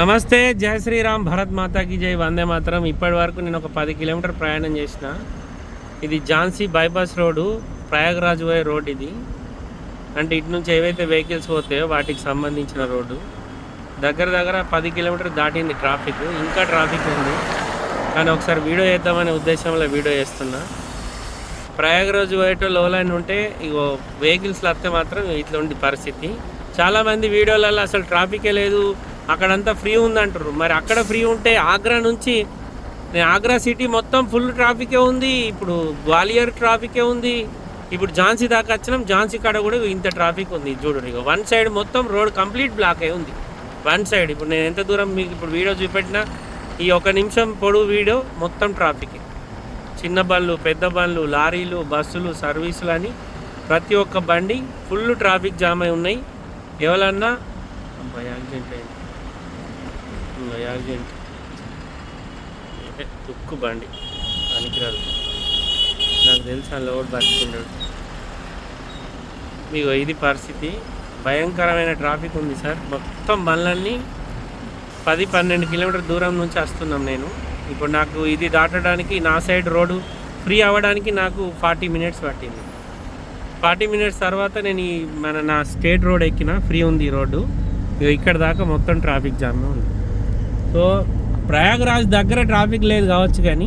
నమస్తే జయ శ్రీరామ్ భరత్ మాతాకి జై వందే మాత్రం. ఇప్పటి వరకు నేను ఒక పది కిలోమీటర్ ప్రయాణం చేసిన. ఇది ఝాన్సీ బైపాస్ రోడ్డు ప్రయాగరాజ్ పోయే రోడ్ ఇది. అంటే ఇటు నుంచి ఏవైతే వెహికల్స్ పోతాయో వాటికి సంబంధించిన రోడ్డు. దగ్గర దగ్గర పది కిలోమీటర్ దాటింది ట్రాఫిక్. ఇంకా ట్రాఫిక్ ఉంది. కానీ ఒకసారి వీడియో చేద్దామనే ఉద్దేశంలో వీడియో చేస్తున్నా. ప్రయాగరాజ్లో లైన్ ఉంటే ఇగో వెహికల్స్లో వస్తే మాత్రం ఇట్లా ఉండే పరిస్థితి చాలామంది వీడియోలలో అసలు ట్రాఫికే లేదు. అక్కడంతా ఫ్రీ ఉందంటారు. మరి అక్కడ ఫ్రీ ఉంటే ఆగ్రా నుంచి నేను ఆగ్రా సిటీ మొత్తం ఫుల్ ట్రాఫికే ఉంది. ఇప్పుడు గ్వాలియర్ ట్రాఫికే ఉంది. ఇప్పుడు ఝాన్సీ దాకా వచ్చినాం. ఝాన్సీ కాడ కూడా ఇంత ట్రాఫిక్ ఉంది. చూడండి ఇక వన్ సైడ్ మొత్తం రోడ్ కంప్లీట్ బ్లాక్ అయి ఉంది. One side. ఇప్పుడు నేను ఎంత దూరం మీకు ఇప్పుడు వీడియో చూపెట్టినా ఈ ఒక నిమిషం పొడవు వీడియో మొత్తం ట్రాఫిక్. చిన్న బండ్లు పెద్ద బండ్లు లారీలు బస్సులు సర్వీసులు అని ప్రతి ఒక్క బండి ఫుల్ ట్రాఫిక్ జామ్ అయి ఉన్నాయి. ఎవరన్నా యాక్సిడెంట్ అయింది. యాక్సిడెంట్ ఏ, తుక్కు బండి. పనికిరాదు. నాకు తెలిసి ఆ లోడ్ పట్టుకున్నాడు. మీకు ఇది పరిస్థితి. భయంకరమైన ట్రాఫిక్ ఉంది సార్. మొత్తం బండ్లన్నీ పది పన్నెండు కిలోమీటర్ దూరం నుంచి వస్తున్నాం నేను. ఇప్పుడు నాకు ఇది దాటడానికి నా సైడ్ రోడ్డు ఫ్రీ అవ్వడానికి నాకు ఫార్టీ మినిట్స్ పట్టింది. ఫార్టీ మినిట్స్ తర్వాత నేను ఈ మన నా స్టేట్ రోడ్ ఎక్కిన ఫ్రీ ఉంది ఈ రోడ్డు. ఇక్కడ దాకా మొత్తం ట్రాఫిక్ జామ్ ఉంది. సో ప్రయాగరాజ్ దగ్గర ట్రాఫిక్ లేదు కావచ్చు కానీ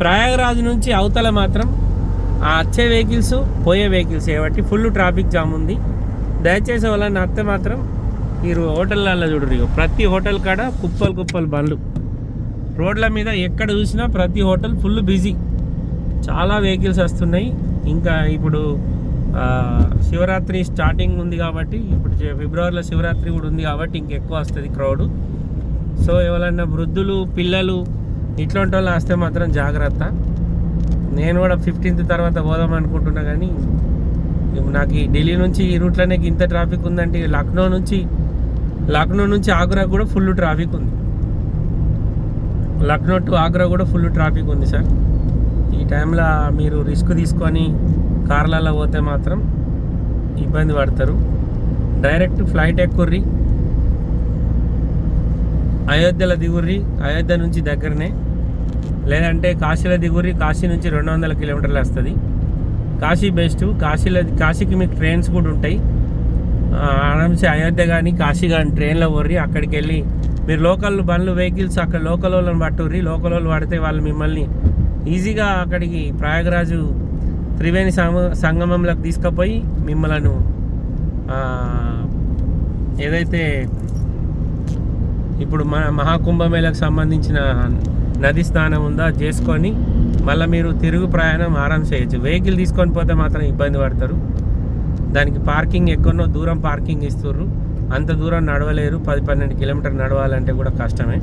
ప్రయాగరాజ్ నుంచి అవతల మాత్రం ఆ వచ్చే వెహికల్స్ పోయే వెహికల్స్ కాబట్టి ఫుల్ ట్రాఫిక్ జామ్ ఉంది. దయచేసి వాళ్ళని అత్తే మాత్రం మీరు హోటళ్ళల్లో చూడరు ఇగో. ప్రతి హోటల్ కాడ కుప్పలు కుప్పలు బండ్లు. రోడ్ల మీద ఎక్కడ చూసినా ప్రతి హోటల్ ఫుల్ బిజీ చాలా వెహికల్స్ వస్తున్నాయి. ఇంకా ఇప్పుడు శివరాత్రి స్టార్టింగ్ ఉంది కాబట్టి ఇప్పుడు ఫిబ్రవరిలో శివరాత్రి కూడా ఉంది కాబట్టి ఇంకెక్కువ వస్తుంది క్రౌడ్ సో ఎవరైనా వృద్ధులు పిల్లలు ఇట్లాంటి వాళ్ళు వస్తే మాత్రం జాగ్రత్త. నేను కూడా ఫిఫ్టీన్త్ తర్వాత పోదాం అనుకుంటున్నా కానీ నాకు ఈ ఢిల్లీ నుంచి ఈ రూట్లోనే ఇంత ట్రాఫిక్ ఉందంటే లక్నో నుంచి లక్నో నుంచి ఆగ్రా కూడా ఫుల్ ట్రాఫిక్ ఉంది. లక్నో టు ఆగ్రా కూడా ఫుల్ ట్రాఫిక్ ఉంది సార్. ఈ టైంలో మీరు రిస్క్ తీసుకొని కార్లలో పోతే మాత్రం ఇబ్బంది పడతారు. డైరెక్ట్ ఫ్లైట్ ఎక్కుర్రి అయోధ్యలో దిగుర్రి అయోధ్య నుంచి దగ్గరనే. లేదంటే కాశీలో దిగుర్రి కాశీ నుంచి రెండు వందల కిలోమీటర్లు వస్తుంది. కాశీ బెస్ట్ కాశీలో కాశీకి మీకు ట్రైన్స్ కూడా ఉంటాయి. ఆ, అయోధ్య కానీ కాశీ కానీ ట్రైన్లో పోర్రి అక్కడికి వెళ్ళి మీరు లోకల్ బండ్లు వెహికల్స్ అక్కడ లోకల్ వాళ్ళని పట్టుర్రి లోకల్ వాళ్ళు పడితే వాళ్ళు మిమ్మల్ని ఈజీగా అక్కడికి ప్రయాగరాజు త్రివేణి సంగ సంగమంలోకి తీసుకుపోయి మిమ్మల్ని ఏదైతే ఇప్పుడు మన మహాకుంభమేళకు సంబంధించిన నది స్నానం ఉందా? చేసుకొని మళ్ళీ మీరు తిరుగు ప్రయాణం ఆరాం చేయొచ్చు. వెహికల్ తీసుకొని పోతే మాత్రం ఇబ్బంది పడతారు. దానికి పార్కింగ్ ఎక్కడో దూరం పార్కింగ్ ఇస్తుర్రు. అంత దూరం నడవలేరు. పది పన్నెండు కిలోమీటర్ నడవాలంటే కూడా కష్టమే.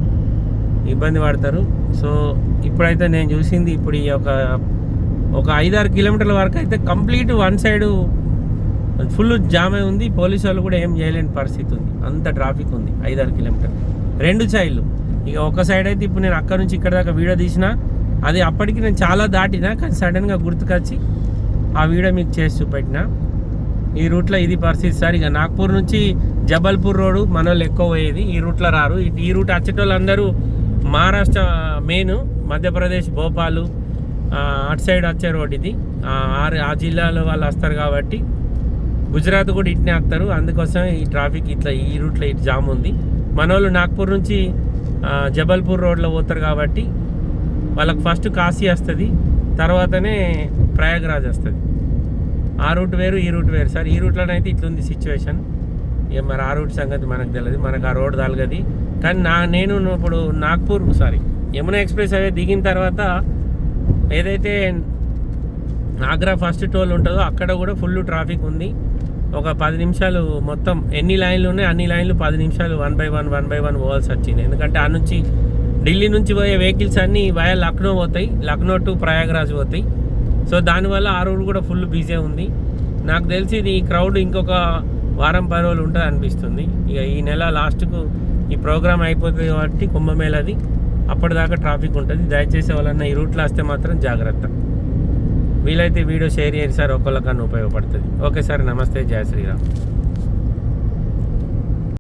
ఇబ్బంది పడతారు. సో ఇప్పుడైతే నేను చూసింది ఇప్పుడు ఈ ఒక ఒక ఐదారు కిలోమీటర్ల వరకు అయితే complete one side full jam ఉంది. పోలీసు వాళ్ళు కూడా ఏం చేయలేని పరిస్థితి ఉంది. అంత ట్రాఫిక్ ఉంది ఐదారు కిలోమీటర్ రెండు సైడ్లు ఇక ఒక సైడ్ అయితే ఇప్పుడు నేను అక్కడ నుంచి ఇక్కడ దాకా వీడియో తీసిన అది అప్పటికి నేను చాలా దాటినా కానీ సడన్గా గుర్తుకొచ్చి ఆ వీడియో మీకు చేసి చూపెట్టిన. ఈ రూట్లో ఇది పరిస్థితి సార్. ఇక నాగ్పూర్ నుంచి జబల్పూర్ రోడ్డు మన వాళ్ళు ఎక్కువ పోయేది. ఈ రూట్లో రారు. ఇటు ఈ రూట్ వచ్చేటోళ్ళందరూ మహారాష్ట్ర మెయిన్ మధ్యప్రదేశ్ భోపాలు అటు సైడ్ వచ్చే రోడ్ ఇది. ఆరు ఆ- ఆ జిల్లాలో వాళ్ళు వస్తారు కాబట్టి గుజరాత్ కూడా ఇట్నే వస్తారు. అందుకోసం ఈ ట్రాఫిక్ ఇట్లా ఈ రూట్లో ఇటు జామ్ ఉంది. మనోళ్ళు నాగ్పూర్ నుంచి జబల్పూర్ రోడ్లో పోతారు కాబట్టి వాళ్ళకి ఫస్ట్ కాశీ వస్తుంది తర్వాతనే ప్రయాగరాజ్ వస్తుంది. ఆ రూట్ వేరు ఈ రూట్ వేరు. సార్ ఈ రూట్లోనైతే ఇట్లుంది సిచ్యువేషన్. ఇక మరి ఆ రూట్ సంగతి మనకు తెలియదు మనకు ఆ రోడ్ తలగది. కానీ నా నేను ఇప్పుడు Nagpur sorry Yamuna expressway దిగిన తర్వాత ఏదైతే ఆగ్రా ఫస్ట్ టోల్ ఉంటుందో అక్కడ కూడా ఫుల్ ట్రాఫిక్ ఉంది. ఒక పది నిమిషాలు మొత్తం ఎన్ని లైన్లు ఉన్నాయి అన్ని లైన్లు పది నిమిషాలు one by one one by one పోవాల్సి వచ్చింది. ఎందుకంటే ఆ నుంచి ఢిల్లీ నుంచి పోయే వెహికల్స్ అన్నీ వయా లక్నో పోతాయి లక్నో టు ప్రయాగరాజ్ పోతాయి. సో దానివల్ల ఆ రోడ్ కూడా ఫుల్ బిజీ ఉంది. నాకు తెలిసి ఇది క్రౌడ్ ఇంకొక వారం పది రోజులు ఉంటుంది అనిపిస్తుంది. ఇక ఈ నెల లాస్ట్కు ఈ ప్రోగ్రామ్ అయిపోతుంది కాబట్టి కుంభమేళది. అప్పటిదాకా ట్రాఫిక్ ఉంటుంది. దయచేసి వాళ్ళన్న ఈ రూట్లో వస్తే మాత్రం జాగ్రత్త. వీలైతే వీడియో షేర్ చేయండి సార్ ఒకళ్ళకన్నా ఉపయోగపడుతుంది. ఓకే సార్ నమస్తే జయ శ్రీరామ్.